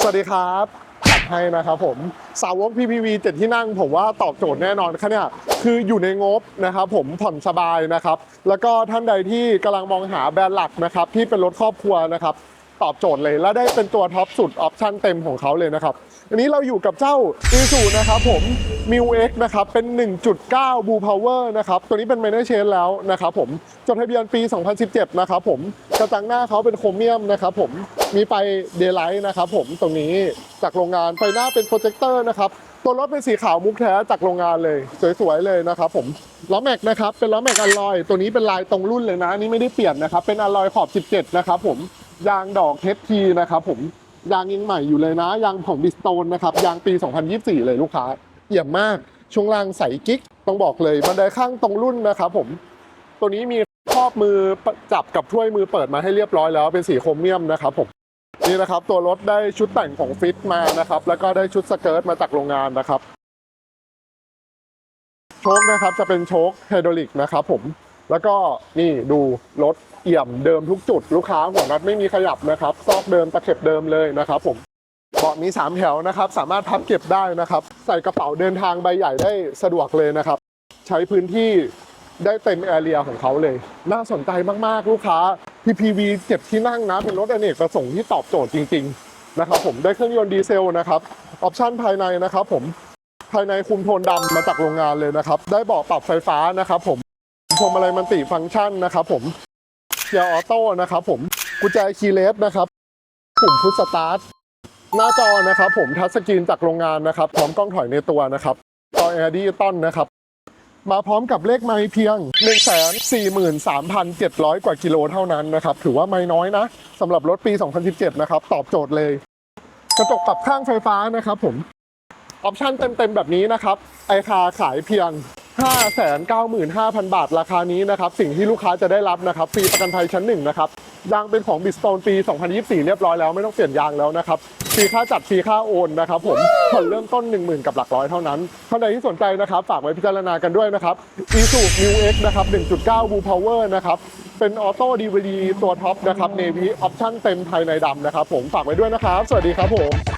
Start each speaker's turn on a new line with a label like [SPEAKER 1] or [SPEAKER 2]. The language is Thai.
[SPEAKER 1] สวัสดีครับจัดให้นะครับผมสาวก PPV 7ที่นั่งผมว่าตอบโจทย์แน่นอนครับเนี่ยคืออยู่ในงบนะครับผมผ่อนสบายนะครับ แล้วก็ท่านใดที่กำลังมองหาแบรนด์หลักนะครับที่เป็นรถครอบครัวนะครับตอบโจทย์เลยและได้เป็นตัวท็อปสุดออปชั่นเต็มของเขาเลยนะครับ อันนี้เราอยู่กับเจ้าอีซูนะครับผม m i u X นะครับ เป็น 1.9 Blue Power นะครับ ตัวนี้เป็น Minor Change แล้วนะครับผม จดทะเบียนปี 2017 นะครับผม กระจังหน้าเขาเป็นโครเมียมนะครับผม มีไฟเดย์ไลท์นะครับผม ตรงนี้จากโรงงาน ไฟหน้าเป็นโปรเจคเตอร์นะครับ ตัวรถเป็นสีขาวมุกแท้จากโรงงานเลย สวยๆเลยนะครับผม ล้อแม็กนะครับ เป็นล้อแม็กอลลอย ตัวนี้เป็นลายตรงรุ่นเลยนะ นี่ไม่ได้เปลี่ยนนะครับ เป็นอลลอยขอบ 17 นะครับผม ยางดอกเทสทีนะครับผมยางยังใหม่อยู่เลยนะ ยางของบิสโตนนะครับ ยางปี 2024 เลยลูกค้า เยี่ยมมากช่วงล่างใสกิ๊กต้องบอกเลยบันไดข้างตรงรุ่นนะครับผม ตัวนี้มีครอบมือจับกับถ้วยมือเปิดมาให้เรียบร้อยแล้วเป็นสีโครเมียมนะครับผมนี่นะครับตัวรถได้ชุดแต่งของฟิตมานะครับ แล้วก็ได้ชุดสเกิร์ตมาจากโรงงานนะครับ โชคนะครับจะเป็นโชคไฮดรอลิกนะครับผมแล้วก็นี่ดูรถเอี่ยมเดิมทุกจุด ลูกค้าหัวนัดไม่มีขยับนะครับ ซอกเดิมตะเข็บเดิมเลยนะครับผม เบาะมี 3 แถวนะครับ สามารถพับเก็บได้นะครับ ใส่กระเป๋าเดินทางใบใหญ่ได้สะดวกเลยนะครับ ใช้พื้นที่ได้เต็มแอเรียของเขาเลย น่าสนใจมาก ๆ ลูกค้า PPV เจ็บที่นั่งนะ เป็นรถอเนกประสงค์ที่ตอบโจทย์จริง ๆ นะครับผมได้เครื่องยนต์ดีเซลนะครับ ออปชั่นภายในนะครับผมภายในคุมโทนดำมาจากโรงงานเลยนะครับ ได้เบาะปรับไฟฟ้านะครับผมพวงมาลัยมันติฟังก์ชันนะครับผมเกียร์ออโต้นะครับผมกุญแจคีย์เลสนะครับ ปุ่มพุชสตาร์ท หน้าจอนะครับผมทัชสกรีนจากโรงงานนะครับ พร้อมกล้องถอยในตัวนะครับจอแอร์ดิจิตอลนะครับมาพร้อมกับเลขไม้เพียง 143,700 กว่ากิโลเท่านั้นนะครับ ถือว่าไม่น้อยนะสำหรับรถปี 2017 นะครับ ตอบโจทย์เลย กระจกปรับข้างไฟฟ้านะครับผม ออปชั่นเต็มๆแบบนี้นะครับไอคาขายเพียง 595,000 บาทราคานี้นะครับ สิ่งที่ลูกค้าจะได้รับนะครับฟรีประกันภัยชั้นหนึ่งนะครับ ยางเป็นของบิสโตนปี 2024 เรียบร้อยแล้วไม่ต้องเปลี่ยนยางแล้วนะครับ ฟรีค่าจัดฟรีค่าโอนนะครับผมผ่อนเริ่มต้น 10,000 กับหลักร้อยเท่านั้นท่านใดที่สนใจนะครับ ฝากไว้พิจารณากันด้วยนะครับ i s u New X นะครับ 1.9 Blue Power นะครับเป็นออโต้ดีวดีตัวท็อปนะครับ Navy ออปชั่นเต็มภายในดำนะครับผมฝากไว้ด้วยนะครับ สวัสดีครับผม